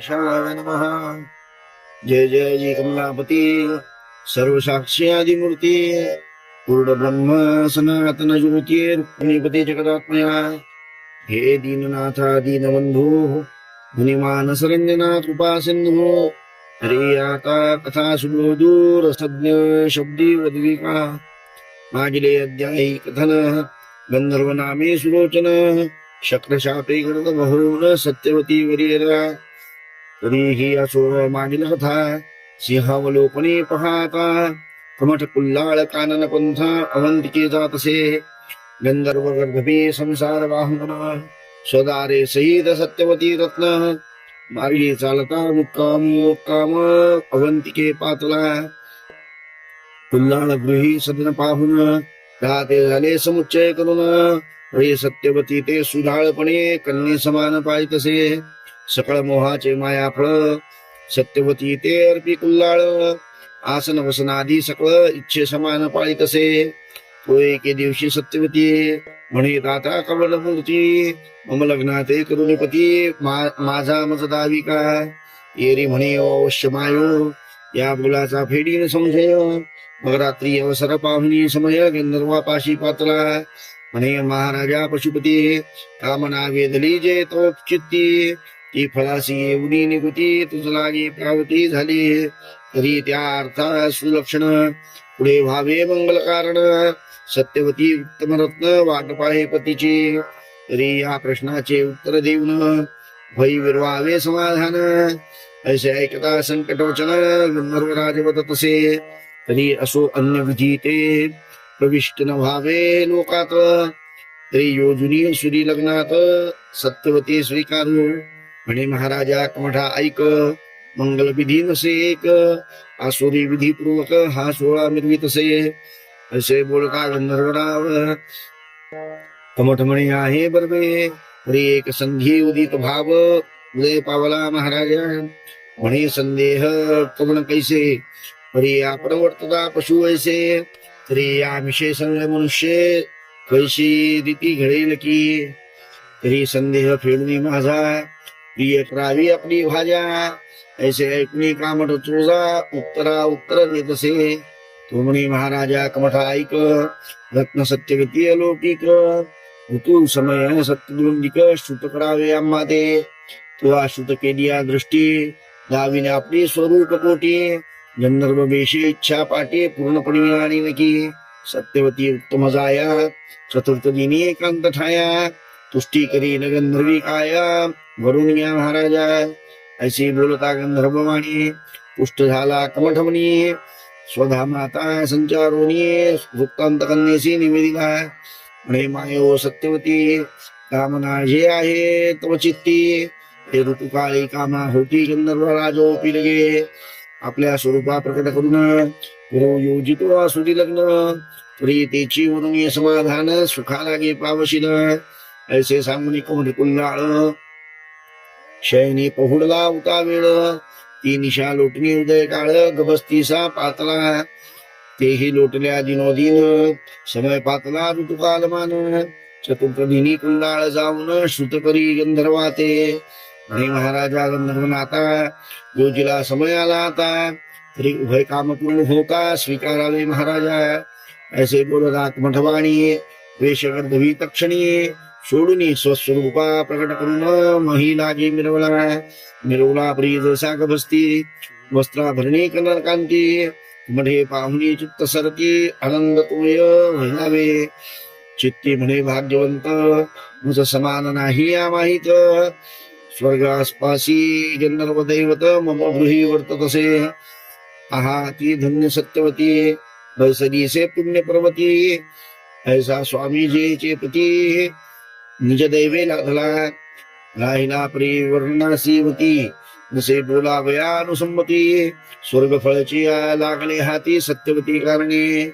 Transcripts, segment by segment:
गणेशाय नमः। जय जय जी कमलापती सर्वसाक्षी पूर्ण ब्रह्म सनातन ज्योती जगदात्मया। हे दीननाथा दीनबंधू मुनिमान सरंजनाथ कृपा सिंधू आता कथा सुबोधूर सज्ञ शब्दी वद्विका मागिले अध्यायी कथन गंधर्व नामे सुलोचन। शक्रशापे गणत बहुन सत्यवती वरीरा तरीही असो मागील कथा सिंहावलोकने पहाता कमठ कुल्लाळ कानन पंथ अवंतिके जातसे गंधर्व गर्भे संसार वाहन स्वदारे सहित सत्यवती रत्न मार्गे चालता मुक्काम मुक्काम अवंतिके पातला. कुल्लाळ गृही सदन पाहून राहते झाले समुच्चय करून रे सत्यवती ते सुधाळपणे कन्ये समान पाळीतसे सकळ मोहाचे माया फळ सत्यवती ते अर्पी कुल्लाळ आसन वसनादी सकळ इच्छे समान पाळी तसे. तो एके दिवशी सत्यवती म्हणे दाता कवल मूर्ती मम लग्नात करुणीपती मा- माझा मज दावी का येरी म्हणे अवश्य मायो या मुलाचा फेडीन समजय मग रात्री अवसर पाहुणी समय गंधर्वापाशी पातला. म्हणे महाराजा पशुपती कामना वेदली जे तो चित्ती. ती फळाशी एवढी निगुती तुझ लागे प्रावती झाली. तरी त्या अर्था सुलक्षण. पुढे व्हावे मंगल कारण. सत्यवती उत्तमरत्न वाटप आहे पतीची. तरी या प्रश्नाचे उत्तर देऊन भय विरवावे समाधान. ऐसे ऐकता संकटवचन गंधर्व राजवत तसे. तरी असो अन्य विधी ते. प्रविष्ट न व्हावे लोकात. तरी योजुनी सुरी लग्नात सत्यवती स्वीकारू. म्हणे महाराजा कमठा ऐक मंगल विधी नसे एक आसुरी विधी पूर्वक हा सोहळा मिरवीत असे. असे बोलता गंधर्वराव कमठ म्हणे आहे बरबे तरी एक संधी उदित भाव. उदय पावला महाराजा म्हणे संदेह कमण कैसे? तरी या प्रवर्तता पशु ऐसे तरी या विषय संग मनुष्य कैशी रीती घडेल की? तरी संदेह फेडणे माझा प्रिय करावी आपली भाज्या ऐसे ऐकणे कामठ चोजा उत्तरा उत्तर देत असे तो म्हणे महाराजा कमठा ऐक रत्न सत्यगती अलौकिक ऋतू समय सत्यदृंगिक श्रुत करावे आम्हा ते तो श्रुत केली या दृष्टी दाविने आपली स्वरूप कोटी। गंधर्व वेशी इच्छा पाटे पूर्णपणे आणि नकी सत्यवती उत्तम जाया चतुर्थ दिनी एकांत ठाया। तुष्टी करी न गंधर्वी काया वरुण या महाराजा ऐशी बोलता गंधर्ववाणी पुष्ट झाला कमठमणी स्वधा माता संचारोनी वृत्तांत कन्येशी निवेदिला म्हणे मायो सत्यवती कामना जे आहे तव चित्ती हे ऋतुकाळी कामा होती गंधर्व राजो पिलगे आपल्या स्वरूपा प्रकट करून गुरु योजितो असुरी लग्न प्रियतेची वरुणी समाधान सुखा लागे पावशील ऐसे सांगून कोण कुल्हाळ? शयनी पहुडला उता वेळ. ती निशा लोटणी उदय काळ गबस्तीसा पातला. तेही लोटल्या दिनोदिन. समय पातला ऋतुकाल मान. चतुर्थ दिनी कुल्लाळ जाऊन श्रुत करी गंधर्वाते. आणि महाराजा गंधर्वनाथा योजीला समय आला आता. तरी उभय काम पूर्ण होता स्वीकारावे महाराजा. ऐसे बोलत आत्मठवाणी वेशगर्धवी तक्षणी. सोडून स्वस्वरूपा प्रकट करून महिला जे मिरवला मिरवला प्रिय जसा बसती वस्त्राभरणी कनर कांती मध्ये पाहुणे चित्त सरती आनंद तोय म्हणावे चित्ती म्हणे भाग्यवंत मुझ समान नाही या माहीत. स्वर्गासपासी गंधर्व दैवत मम गृही वर्ततसे आहा ती धन्य सत्यवती बैसदीसे पुण्य पर्वती. ऐसा स्वामीजीचे पती. निज दैवे लागला राहिला परिवर्णासीवती जसे बोलावया अनुसंमती। स्वर्ग फळची लागले हाती सत्यवती कारणे।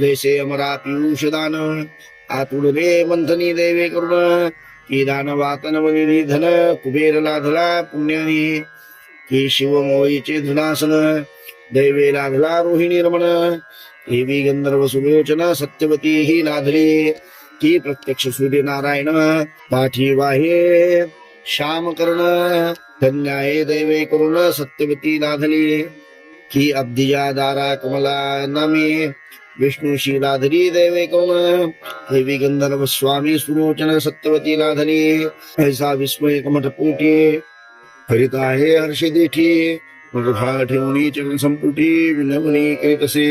जैसे अमरा पियुष दान। आतुडले मंथनी दैवे करुण। की दान वातन वनिधी धन। कुबेर लाधला पुण्यानी। की शिवमोळीचे धुनासन। दैवे लाधला रोहिणी रमण। देवी गंधर्व सुलोचना सत्यवती ही लाधली। ती प्रत्यक्ष सूर्यनारायण पाठी वाहे. श्याम कर्ण धन्याये दैवे करुण सत्यवती लाधली की अब्धिजा दारा कमला नामे. विष्णू लाधली दैवे करुण. देवी गंधर्व स्वामी सुलोचन सत्यवती लाधली ऐसा विस्मय कमठपोटी हरिता हे हर्षदेठी. मृधा ठेवणी चंसंपुटी संपुटी विनवणी करीतसे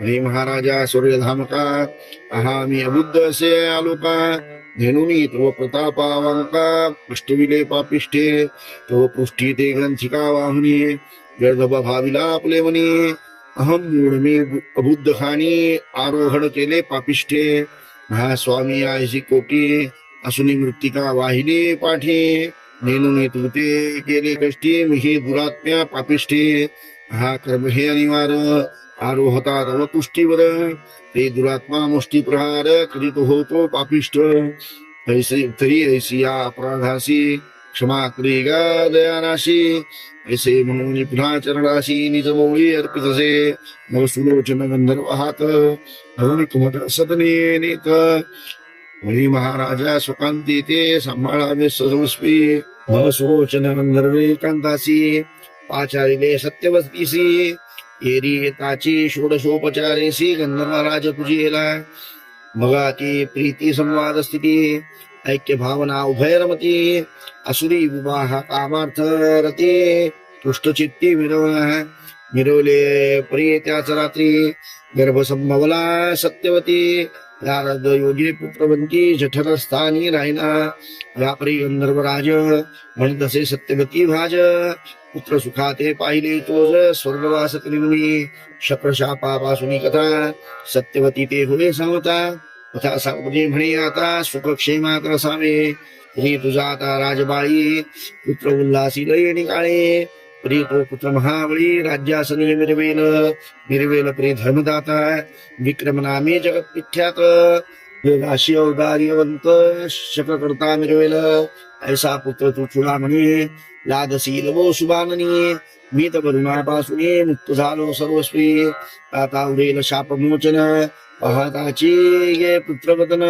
हरी महाराजा सूर्यधामका अहा मी अबुद्ध असे आलोका धेनुनी तव प्रतापावंका पृष्ठविले पापिष्ठे तव पृष्ठी ते ग्रंथिका वाहुनी गर्दभ भाविला आपले मनी अहम मूढ मी अबुद्ध खाणी आरोहण केले पापिष्ठे महा स्वामी आयशी कोटी असुनी मृत्तिका वाहिली पाठी नेनुनी तुते केले कष्टी मिही दुरात्म्या पापिष्ठे। हा कर्म हे अनिवार आरोहता रव तुष्टीवर। ते दुरात्मा मुष्टी प्रहार करीत होतो पापिष्ट। ऐसे तरी ऐसी या अपराधासी क्षमा करी गा दयानाशी। ऐसे म्हणून पुन्हा चरणाशी निज मौळी अर्पित असे मग सुलोचन गंधर्व हात धरून कुमट सदने नेत। वळी महाराजा सुकांती ते सांभाळावे सर्वस्वी महसोचन सुलोचन पाचारिले सत्यवतीसी एरी ताची षोडशोपचारेसी गंधर्वराज पूजेला मगा ती प्रीती संवाद स्थिती ऐक्य भावना उभयरमती। असुरी विवाह कामार्थ रती तुष्टचित्ती मिरवण मिरवले प्रिय त्याच रात्री गर्भसंभवला सत्यवती। नारद योगी पुत्रवंती जठर स्थानी राहिला व्यापरी गंधर्वराज म्हणत असे सत्यवती भाज पुत्र सुखाते पाहिले तोज स्वर्गवास कलिमुनी शक्रशापापासुनी कथा सत्यवती ते होय सांगता कथा सांगते म्हणे आता सुखक्षेमात रसावे हे तुझा आता राजबाळी पुत्र उल्हासी लय निकाळे प्रिय तो पुत्र महाबळी राज्यासनी मिरवेल मिरवेल प्रिय धर्मदाता विक्रम नामे जगत विख्यात योगाशी औदार्यवंत शक मिरवेल ऐसा पुत्र तू चुळा म्हणे लादशील वो सुबाननी मी तर करुणापासून मुक्त झालो सर्वस्वी आता उरेल शापमोचन पाहताची गे पुत्रवदन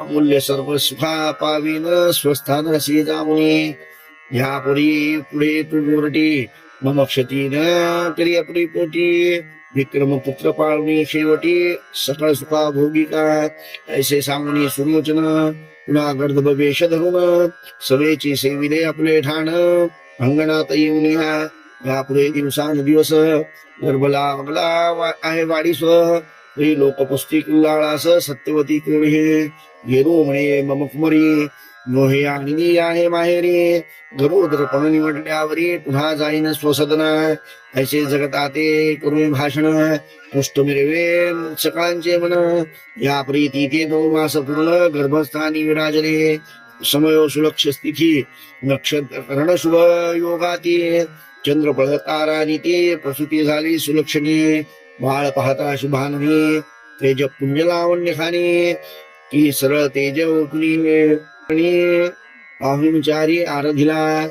अमूल्य सर्व सुखा पावीन स्वस्थानाशी जामुनी। ह्यापुढी पुढे तू गोरटी मम क्षती न करी आपली पोटी. विक्रम पुत्र पाळणी शेवटी सकळ सुखा भोगिका ऐसे सांगणे सुलोचन पुन्हा गर्दभ वेश धरून सवेची सेविले आपले ठाण अंगणात येऊन या. यापुढे दिवसान दिवस गर्भला वगला आहे वाडीस स्व लोकपुस्ती लाळास सत्यवती कोणी गेरू म्हणे मम कुमरी. मोहे आली आहे माहेरी. पण निवडल्यावरी पुन्हा जाईन स्वसदना. ऐसे जगताते करून भाषण. पुष्ट मिरवे सकाळचे मन. या प्रीती ते दोन मास पूर्ण गर्भस्थानी विराजले समयो सुलक्ष स्थिती. नक्षत्र करण शुभ योगाती. चंद्र तारा ते प्रसूती झाली सुलक्षणी. बाळ पाहता शुभाननी. तेज पुण्य लावण्य खाणी ती सरळ तेज उठली. आणि अहंचारी आरधिला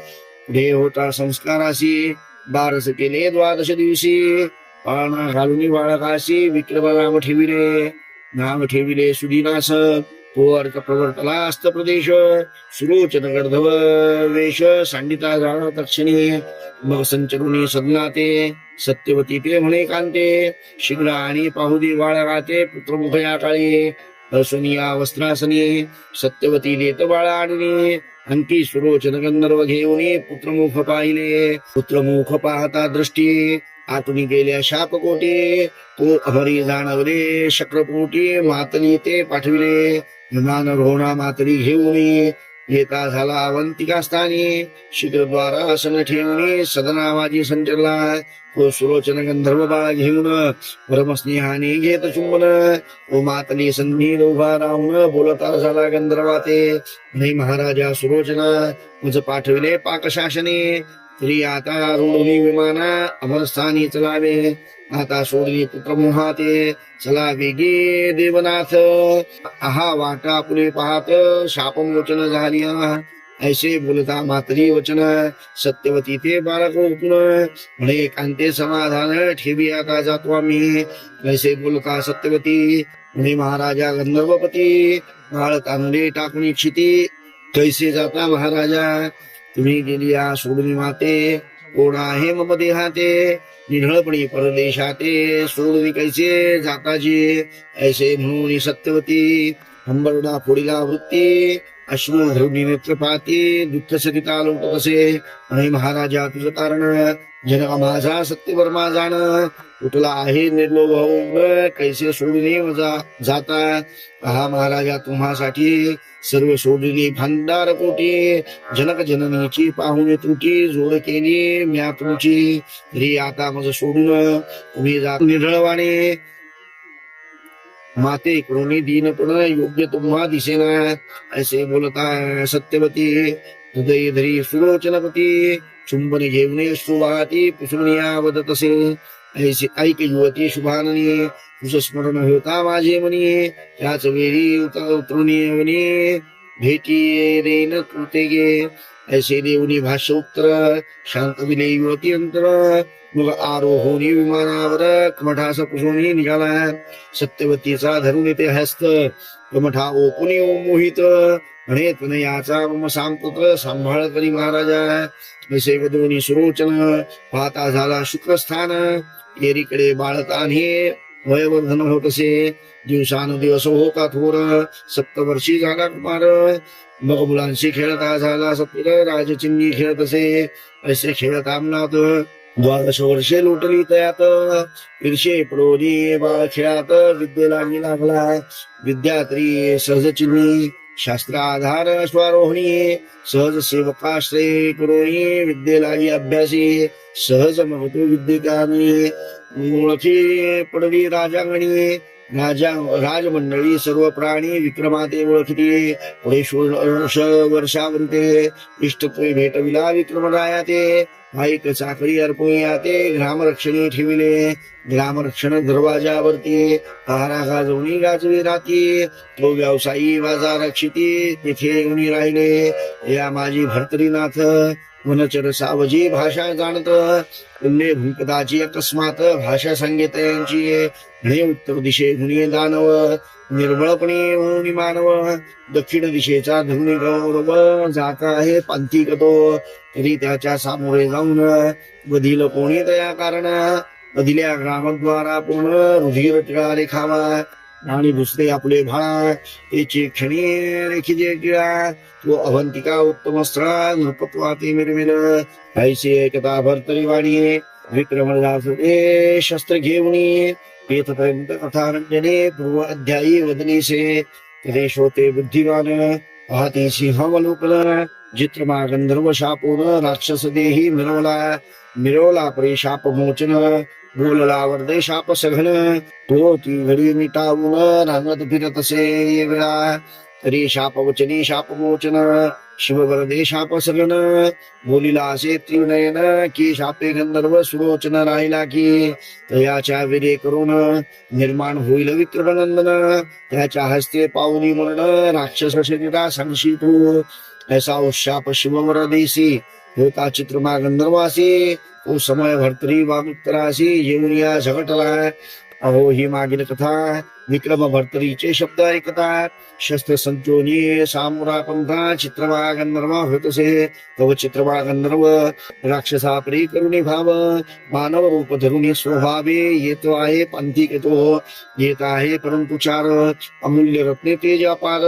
पुढे होता संस्काराशी बारस केले द्वादश दिवशी पाळणा घालून बाळकाशी विक्रम नाम ठेविले. नाम ठेविले सुदिनास. तो प्रवर्तला अस्त प्रदेश. सुरोचन गर्धव वेश सांडिता झाला तक्षणी मग संचरुणी सदनाते सत्यवती ते म्हणे कांते. शीघ्र आणि पाहुदी बाळगाते पुत्रमुख या काळी. असुनिया वस्त्रासनी सत्यवती देत बाळा अंकी सुरोचन गंधर्व घेऊन पुत्रमुख पाहिले. पुत्रमुख पाहता दृष्टी आतुनी गेल्या शापकोटे तो हरी जाणवले शक्रपोटी मातली ते पाठविले. विमान रोणा मातरी घेऊन येता झाला अवंतिका स्थानी. शीघ्रद्वारा ठेवणे ठेवून सदनावाजी संचरला तो सुरोचन गंधर्व बाळ घेऊन परमस्नेहाने घेत चुंबन. ओ मातली संधी उभा राहून बोलता झाला गंधर्वाते नाही महाराजा सुलोचना तुझ पाठविले पाकशासने. श्री आता रुणी विमाना अमरस्थानी चलावे। आता सोडली पुत्र मोहाते चला वेगे देवनाथ। आहा वाटा पुढे पाहत शापमोचन झाली ऐसे बोलता मातरी वचन सत्यवती ते बाळक उठून म्हणे कांते समाधान ठेवी आता जातो आम्ही? ऐसे बोलता सत्यवती म्हणे महाराजा गंधर्वपती बाळ कांदे टाकून क्षिती कैसे जाता महाराजा? तुम्ही गेली या सोडून माते कोण आहे मम देहाते निढळपणी परदेशाते सोडून कैसे जाताजी ऐसे म्हणून सत्यवती हंबरडा फोडीला वृत्ती अश्रू धरुणी नेत्रपाती दुःख सरिता लोट कसे आणि महाराजा तुझं कारण जनक माझा सत्यवर जाण कुठला आहे निर्लोभ भाऊ कैसे सोडून जाता हा महाराजा तुम्हासाठी सर्व सोडली भांडार कोटी जनक जननीची पाहुणे त्रुटी जोड केली म्या तुमची. तरी आता मज सोडून तुम्ही जात निढळवाणे माते कृणी दिन पण योग्य तुम्हा दिसेना. ऐसे बोलता सत्यवती. हृदय धरी सुलोचनपती. चुंबन घेऊन सुवाती पुसुनिया वदत असे ऐसे ऐक युवती शुभाननी तुझं स्मरण होता माझे मनी त्याच वेळी उत- भेटी रेन कृते गे ऐसे देवनी भाष्य उत्तर शांत दिले युवती अंतर मग आरोहोनी विमानावर कमठास पुसुनी निघाला सत्यवतीचा धरून येते हस्त कमठा ओपुनी मोहित म्हणे तनयाचा मम सांगपुत्र सांभाळ करी महाराजा ऐसे दोन्ही सुरोचन पाहता झाला शुक्रस्थान एरीकडे बाळताने वयवर्धन होत असे दिवसान दिवस होता थोर. सप्तवर्षी झाला कुमार. मग मुलांशी खेळता झाला. सत्र राजचिन्नी खेळत असे असे खेळत आमनात. द्वादश वर्षे लोटली तयात. ईर्षे पडोली बाळ खेळात. विद्येला लागला. विद्यात्री सहजचिन्नी शास्त्र आधार स्वारोहणी सहज सेवकाश्रय करोणी विद्येलाही अभ्यासी सहज महत्त्व विद्येकानी ओळखी पडवी राजांगणी राजा राजमंडळी सर्व प्राणी विक्रमाते ओळखती. पुढे षोडश वर्षावृते भेटविला विक्रमराया ते ऐक चाकरी अर्पणीया ते ग्रामरक्षणी ठेविले. ग्रामरक्षण दरवाजावरती पहारा गाजवणी गाजवी राहती. तो व्यावसायी बाजार रक्षिती तिथे येऊन राहिले. या माझी भर्तरीनाथ वनचर सावजी भाषा जाणत पुण्य भूकदाची अकस्मात भाषा संगीत यांची म्हणे उत्तर दिशे गुणी दानव निर्मळपणे ऊनी मानव दक्षिण दिशेचा धुनी गौरव जाता आहे पांथिक तो तरी त्याच्या सामोरे जाऊन वधील कोणी तया कारण? बधिल्या ग्रामद्वारा पूर्ण रुधिर टिळा रेखावा आणि दुसरे आपले भाळा याची क्षणी रेखिजे तो अवंतिका उत्तम स्थळा नृपत्वाते मिरविल ऐशी एकता भरतरी वाणी विक्रमदास शस्त्र घेऊन कथारंजने पूर्व अध्यायी वदनीसे तरे ते बुद्धिमान पाहते सिंहवलोकन जित्रमा गंधर्व शापून राक्षस देही मिरवला मिरवला परी शाप बोललावर बोलला वर्दे शाप सघन तो ती घडी मिटावून रांगत फिरत असे वेळा तरी शाप वचने शाप मोचन शिववरदे शाप सगन बोलिला असे त्रिनयन की शापे गंधर्व सुरोचन राहिला की तयाच्या विरे करून निर्माण होईल विक्रमनंदन त्याच्या हस्ते पाऊनी मरण राक्षस शरीरा सांगशी तू ऐसा उशाप शिववर देसी होता चित्रमा गंधर्वासी तो समय भर्तरी वामुत्तरासी येऊन झगटला अहो ही मागील कथा विक्रम भर्तरीचे शब्द ऐकता शस्त्र संचोनी सामुरा पंथा चित्रमा गंधर्व होतसे तव चित्रमा गंधर्व राक्षसा परी करुणी भाव मानव रूप धरुणी स्वभावे येतो आहे पंथी तो येत आहे परंतु चार अमूल्य रत्ने तेज अपार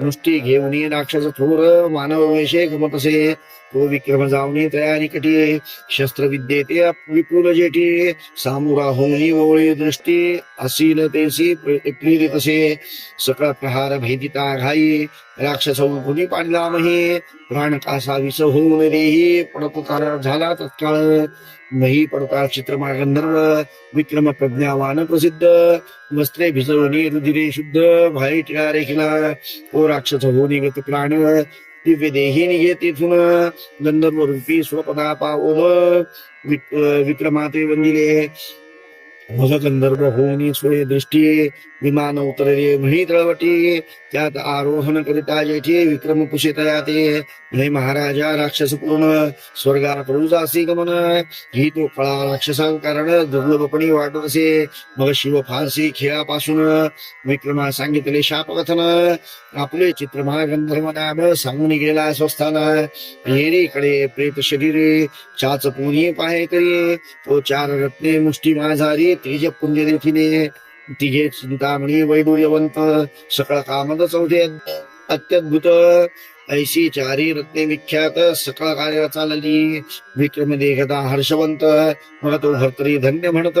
नुसती घेऊन राक्षस थोर मानव वैशे गमत असे तो विक्रम जावणी तयारी कटी शस्त्रविद्ये विपुल जेठी सामुरा होणी ओळी दृष्टी असील तेसी प्रेरित असे सकळ प्रहार भेदिता घाई राक्षस कुणी पाडला मही प्राण कासा विस होऊन देही पडपुकार झाला तत्काळ मही पडता चित्रमा गंधर्व विक्रम प्रज्ञावान प्रसिद्ध वस्त्रे भिजवणी रुधिरे शुद्ध भाई टिळा रेखिला ओ राक्षस होणी गत प्राण दिव्य देही निघे तेथून गंधर्व रूपी स्वपदा पाओ विक्रमाते वंदिले मग गंधर्व होऊनी सोय दृष्टीये विमान उतरले म्हणी तळवटी त्यात आरोहण करिता जेठी विक्रम कुशितया ते म्हणे महाराजा राक्षस पूर्ण स्वर्गात प्रभुजासी गमन ही तो कळा राक्षसा कारण दुर्लभपणी वाटत असे मग शिव फारसी खेळापासून विक्रमा सांगितले शापकथन. आपले चित्र गंधर्व नाम सांगून गेला स्वस्थान. येरीकडे प्रेत शरीरे चाच पुनी पाहे करी तो चार रत्ने मुष्टी माझारी तेज पुण्य देखीने तिघे चिंतामणी वैडूर्यवंत सकळ कामद चौथे अत्यद्भुत ऐशी चारी रत्ने विख्यात सकळ कार्य चालली. विक्रम देखता हर्षवंत मग तो भर्तरी धन्य म्हणत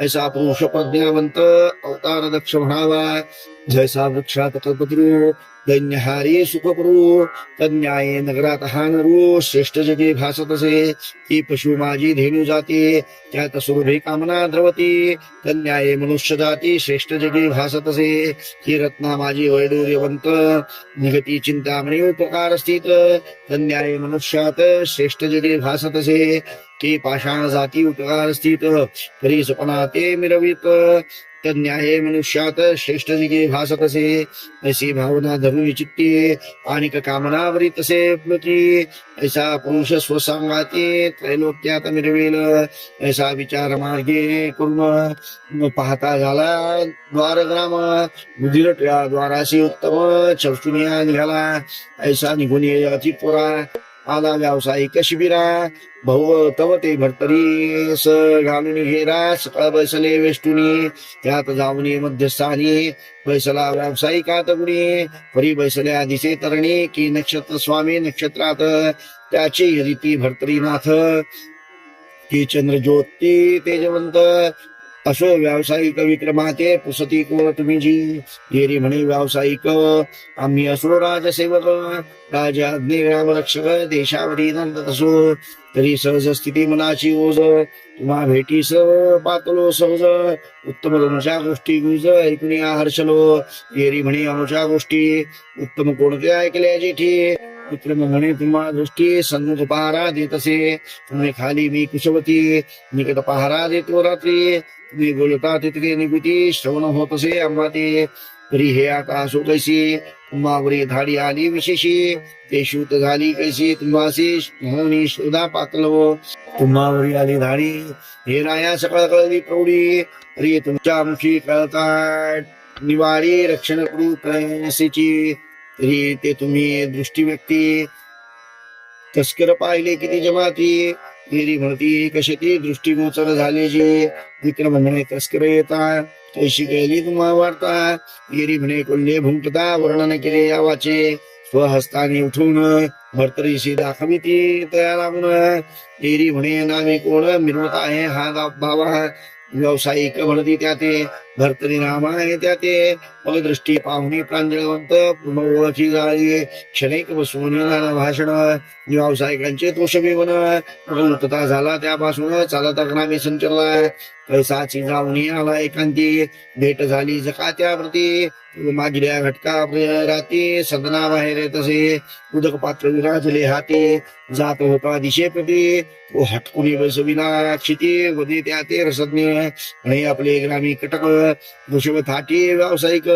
ऐसा पुरुष प्रज्ञावंत अवतार दक्ष म्हणावा. जैसा वृक्षात कल्पतरू दैन्यहारी सुखपरू तन्याये नगरात हानरू श्रेष्ठ जगे भासत असे ती पशु माझी धेनु जाते। त्यात सुरभे कामना द्रवती। तन्याये मनुष्य जाती। श्रेष्ठ जगे भासत असे ही रत्ना माझी वैडूर्यवंत निगती चिंतामणी उपकार स्थित। तन्याये मनुष्यात श्रेष्ठ जगे भासत असे पाषाण जाती उपकार स्थित। तरी सपना ते मिरवित। तन्याये मनुष्यात श्रेष्ठ जिगे भासत असे ऐसी भावना धरून चित्ती आणि कामना वरी तसे प्लुती। ऐसा पुरुष स्वसंगाती त्रैलोक्यात मिरवेल ऐसा विचार मार्गे कुर्म। पाहता झाला द्वारग्राम बुधिर द्वाराशी उत्तम चौचुनिया निघाला। ऐसा निघून ये अति पुरा आला व्यावसायिक शिबिरा भाऊ तव ते भरतरी स घालून घेरा सकाळ बैसले वेष्टुनी त्यात जाऊनी मध्यस्थानी बैसला व्यावसायिकात गुणी परी बैसले आधीचे तरणी की नक्षत्र स्वामी नक्षत्रात त्याची रीती भरतरीनाथ की चंद्र ज्योती तेजवंत असो व्यावसायिक विक्रमाचे पुसती कोण तुम्ही जी? येरी म्हणे व्यावसायिक आम्ही असो राजसेवक राजा राम रक्षक देशावरी नंदत असो तरी सहज स्थिती मनाची ओझ तुम्हा भेटीस पातलो सहज. उत्तम धनुषा गोष्टी गुज ऐकणे हर्षलो. येरी म्हणे अनुषा गोष्टी उत्तम कोणते ऐकल्या जेठी? विक्रम म्हणे तुम्हा दृष्टी सन्मुख पहारा देत असे तुम्ही खाली मी कुशवती निकट पहारा देतो रात्री. तुम्ही बोलता तिथे निगुती श्रवण होत असे आम्हा ते तरी हे आता असो तुम्हावरी धाडी आली विशेषी ते शूत झाली कैसी तुम्हासी होनी शोधा पातलो तुम्हावरी आली धाडी हे राया सकाळ कळली प्रौढी तरी तुमच्या मुखी कळतात निवारी रक्षण करू प्रयसेची तरी ते तुम्ही दृष्टी व्यक्ती तस्कर पाहिले किती जमाती तेरी भरती कशी ती दृष्टीगोचर झाली जी. विक्रम म्हणे तस्कर येता तशी गेली तुम्हा वार्ता. येरी म्हणे कोल्हे भुंकता वर्णन केले यावाचे. स्वहस्ताने उठून भरतरीशी दाखवी ती तया लागून येरी म्हणे नावे कोण मिरवत आहे हा भावा. बाबा व्यावसायिक म्हणती त्या ते भरतरी नाम आहे त्या ते. मग दृष्टी पाहुणी प्रांजळवंत पूर्ण ओळखी झाली क्षणिक बसून भाषण. व्यावसायिकांचे दोष विवन मुक्तता झाला त्यापासून. चालत अग्नामी संचरला. पैसाची जाऊनी आला एकांती. भेट झाली जकात्या प्रती मागल्या घटका राती. सदना बाहेर तसे. उदक पात्र विराजले हाती. जात होता दिशे प्रती. हटकुनी बसविना क्षिती. वदी त्या ते रसज्ञ. आणि आपले ग्रामी कटक. थाटी व्यावसायिक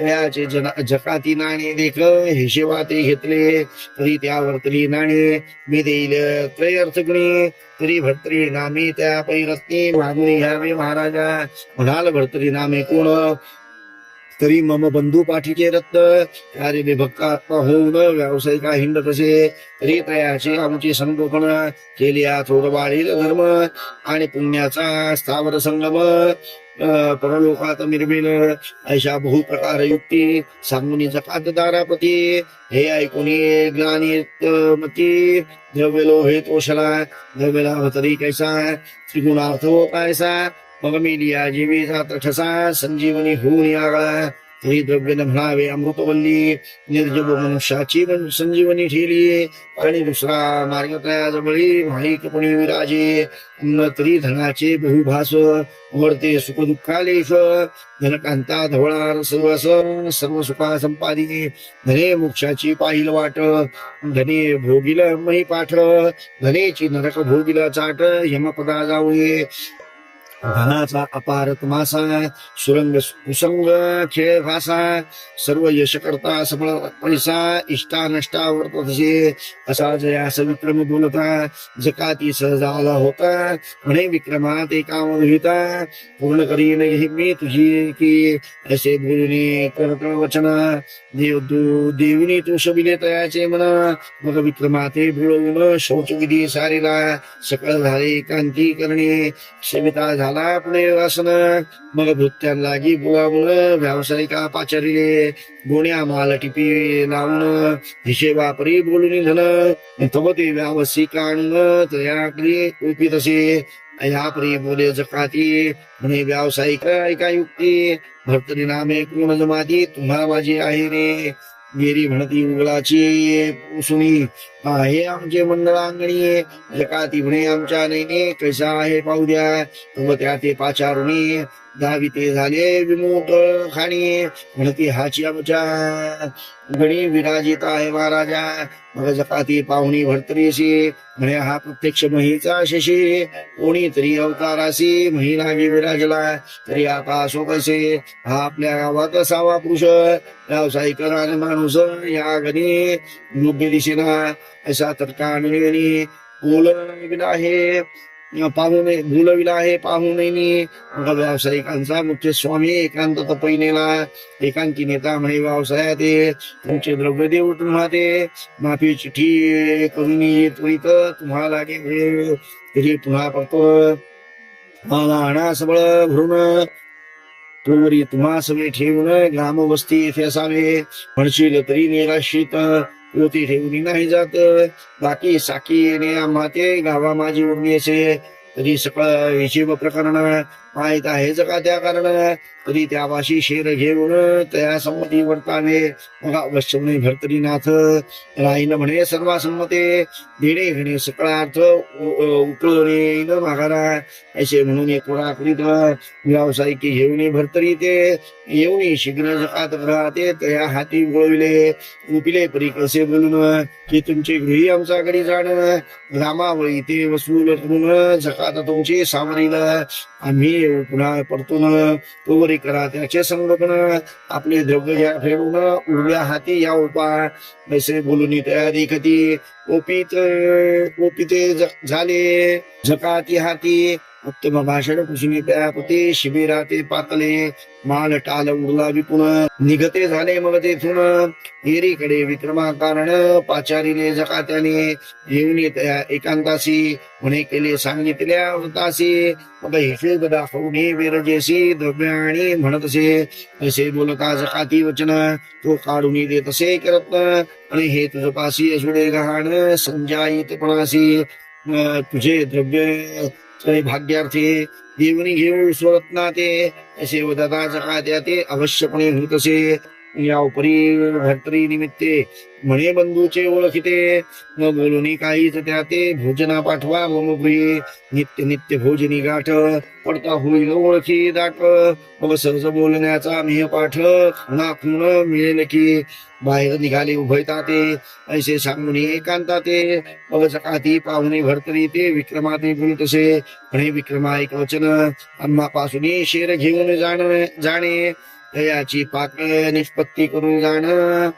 याचे जकाती नाणे देख हिशेवा ते घेतले तरी त्या वर्तली नाणे मी देईल त्रय अर्थगुणी तरी भर्तरी नामे त्या पैरत्नी मागणी घ्यावे महाराजा. म्हणाल भर्तरी नामे कोण? तरी मम बंधू पाठीचे रत्न अरे विभक्तात्मा होऊन व्यावसायिका हिंड तसे तरी तयाचे आमची संगोपन केली धर्म आणि पुण्याचा स्थावर संगम. अं, परलोकात मिरमिल बहु बहुप्रकार युक्ती सांगून जकात दारापती. हे ऐकून ज्ञानी मती द्रव्यलो हे तोषला द्रव्यला तरी कैसा त्रिगुणार्थ हो कैसा मग मिलिया जीवीचा ठसा संजीवनी होऊन आगळा तरी द्रव्यने म्हणावे अमृतवल्ली निर्जब मनुष्याची पण संजीवनी ठेली आणि दुसरा मार्ग तया जवळी कोणी विराजे न तरी धनाचे बहुभास वरते सुख दुःखालेश धनकांता धवळा रसवास सर्व सुखा संपादी धने मोक्षाची पाहिल वाट धने भोगिल मही पाठ धनेची नरक भोगिल चाट यमपदा जाऊये धनाचा अपार मासा सुरंग कुसंग खेळ भासा सर्व यश करता पैसा इष्टा नष्टा वर्तसे असा जयास विक्रम बोलता जकाती सहजाला होता म्हणे विक्रमा ते काम विहिता पूर्ण करीन हे मी तुझी की असे बोलणे करत वचना. देव दु- देवनी तू शबिले तयाचे म्हणा मग विक्रमा ते शौच शौचविधी सारीला सकळ झाले कांती करणे क्षमिता पुणे वासन. मग भृत्यां लागी बोलावून व्यावसायिका पाचारिले गोण्या माल टिपी लावण हिशेबापरी बोलून धन तव ते व्यावसायिक आणून तयाकडे उपी तसे या परी बोले जकाती. म्हणे व्यावसायिक ऐका युक्ती. भक्तरी नामे कोण जमाती. तुम्हा माझी आहे रे. गेरी म्हणती उगलाची. सुनी हे आमचे मंडळ अंगणी जकाती म्हणे आमच्या नैने कैसा आहे पाहू द्या मग त्या ते पाचारुणी. दहावी ते झाले विमुख खाणी. म्हणती हाची आमच्या. गणी विराजित आहे महाराजा. मग जकाती पाहुणी भरतरीशी. म्हणे हा प्रत्यक्ष महीचा शशी. कोणी तरी अवतारासी महिलागी विराजला. तरी आता असो. कसे हा आपल्या गावात असावा पुरुष. व्यावसायिक रान माणूस या गणी. योग्य दिशेना अशा तर्काने बोलविला आहे पाहुणे बोलविला आहे पाहुणे व्यावसायिकांचा मुख्य स्वामी एकांत तपैनेला एकांकी नेता म्हणे व्यवसायात तुमचे द्रव्य देऊ तुम्हा ते माफी चिठ्ठी करून ये त्वरित तुम्हाला तरी पुन्हा परतो। मला आणा सबळ भरून तोवरी तुम्हा सगळे ठेवून ग्रामवस्ती येथे असावे म्हणशील तरी निराशित पोती ठेवली नाही जात बाकी साकी येणे आम्हा ते गावा माझी उडणी असे तरी सकळ हिशेब प्रकरण माहीत आहे जगा त्या कारण तरी त्यापाशी शेर घेऊन त्या संमती वर्तावे मग अवश्य म्हणे भरतरीनाथ राहील म्हणे सर्वासंमते. देणे घेणे सकळार्थ उकळणे न माघारा असे म्हणून एक करीत व्यावसायिक घेऊन भरतरी ते येऊन शीघ्र जकात ग्रहाते त्या हाती गोळविले उपिले परी कसे बोलून की तुमचे गृही आमच्याकडे जाण. रामावळी ते वसूल करून जकात तुमची सावरील. आम्ही पुन्हा परतून तोवरी करा. त्याचे संगोपन आपले द्रव्य घ्या फेडून उडव्या हाती या उपा पैसे बोलून तयारी कधी ओपित ओपिते झाले जकाती हाती उत्तम भाषण कुशिनी शिबिरा शिबिराते पातले माल टाल उडला विपुण निघते झाले मग तेथून एरीकडे विक्रमा कारण पाचारीने जकात्याने येऊन त्या एकांतासी म्हणे केले सांगितल्या वृतासी मग हिशेब दाखवून विरजेसी द्रव्य आणि म्हणत असे असे बोलता जकाती वचन तो काढून देत असे करत. आणि हे तुझ पासी असुडे गहाण संजायितपणासी तुझे द्रव्य तरी भाग्यार्थी देवनी घेऊन स्वरत्ना ते असे वदताच का त्या ते अवश्यपणे होत असे. या उपरी भक्तरी निमित्ते म्हणे बंधूचे ओळखिते. न बोलून काहीच त्या ते भोजना पाठवा ममप्रिय नित्य नित्य भोजनी गाठ. पडता होईल ओळखी दाट मग सहज बोलण्याचा मेह पाठ. खुणा मिळेल की. बाहेर निघाले उभयता ते ऐसे सांगून एकांता ते मग जकाती पाहुणे भरतरी ते विक्रमा ते म्हणे विक्रमा एक वचन. आम्हापासून शेर घेऊन जाण जाणे. याची पाक निष्पत्ती करून जाणं.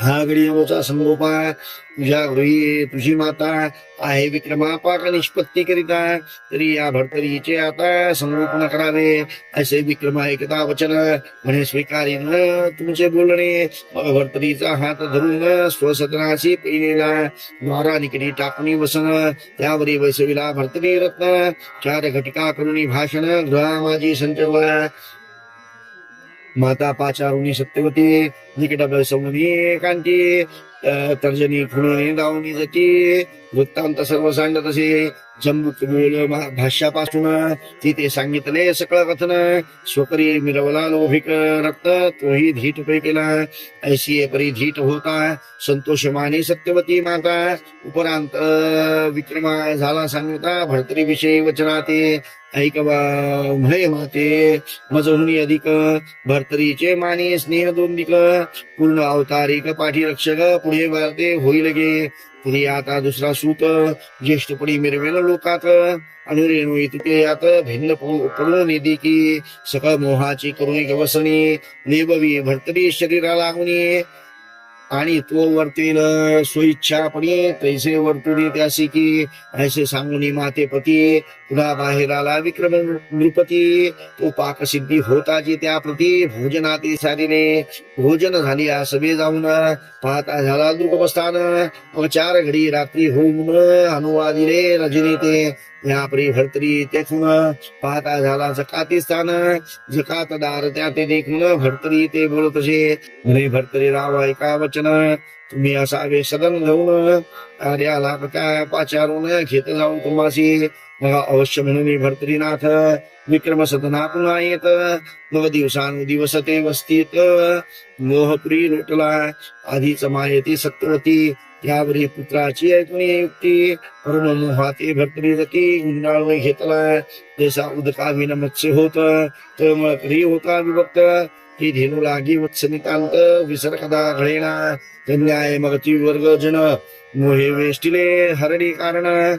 हा गडियोचा संगोपा तुझ्या गृही तुझी माता आहे विक्रमा. पाक निष्पत्ती करीता. तरी या भरतरीचे आता संगोपन करावे असे विक्रमा एकदा वचन म्हणे स्वीकारी न तुमचे बोलणे. भरतरीचा हात धरून स्वसदनाशी पहिलेला द्वारा निकडी टाकणी वसन त्यावरी बसविला भरतरी रत्न. चार घटिका करून भाषण गृहा माझी संचवा माता पाचारुणी सत्यवती निकट बसवणी कांती अं, तर्जनी खुणी दावणी जाती वृत्तांत सर्व सांगत असे जम्बूक भाष्यापासून तिथे सांगितले सकळ कथन स्वकरी मिरवला लोभिक रक्त तोही धीट पै केला. ऐशी परी धीट होता संतोष माने सत्यवती माता उपरांत विक्रमा झाला सांगता भरतरी विषयी वचनाते ऐक म्हणे माते मजहुनी अधिक भरतरीचे माने स्नेह दोन पूर्ण अवतारिक पाठी रक्षक पुढे पुढे होईल गे तरी आता दुसरा सूत ज्येष्ठपणी मिरवेल लोकात अनुरेणू इतके यात भिन्न पूर्ण पडून निधी की सकळ मोहाची करुणी गवसणी लेबवी भरतरी शरीरा लागुनी आणि तो वर्तेल स्वइच्छापणे तैसे वर्तुनी त्याशी की ऐसे माते पती पुन्हा बाहेर आला विक्रम नृपती. तो पाकसिद्धी होता जी त्या प्रती भोजनाती सारीने भोजन झाली या सभे जाऊन. पाहता झाला दुर्गमस्थान व चार घडी रात्री होऊन अनुवादिले रजनी ते या भर्तरी भरतरी तेथून पाहता झाला जकाती स्थान. जकातदार त्या ते देखून भरतरी ते बोलतसे म्हणे भरतरी राव ऐका वचन. तुम्ही असावे सदन घेऊन कार्याला काय पाचारून घेत जाऊ तुम्हाशी. अवश्य म्हणून भरतरीनाथ विक्रम सदना पुन्हा येत नव दिवसानुदिवस ते वस्तीत. मोहप्री लोटला. आधीच मायती सत्यवती यावरी पुत्राची ऐकून युक्ती. परम मोहाते भरतरी जती गुंडाळून घेतला. जसा उदका विन मत्स्य होत तळमळ करी होता विभक्त. ही धेनू लागी वत्सनितांत विसर कदा घडेना. कन्याय मगती वर्ग जन मोहे वेष्टिले हरणी कारण.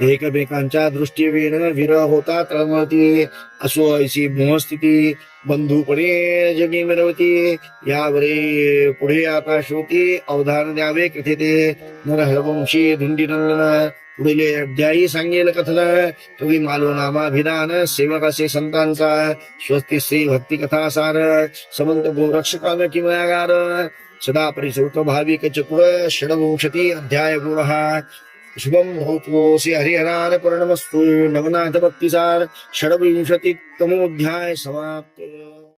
एकमेकांच्या दृष्टीवेन विरह होता तळमळती असो ऐशी मोहस्थिती बंधूपणे जगी मिळवती यावरे पुढे आकाश होती. अवधान द्यावे कथे ते धुंडी धुंडीनंदन पुढील अध्यायी सांगेल कथन. तुम्ही मालो नामाभिधान सेवक असे संतांचा. स्वस्ती श्री भक्ती कथा सार. समंत गोरक्षकान किमयागार. सदा परिसृत भाविक चतुर. षडवंशती अध्याय गुण शुभम भवतु श्री हरिहरार पूर्णमस्तु नवनाथ भक्तिसार षडविंशति समाप्त।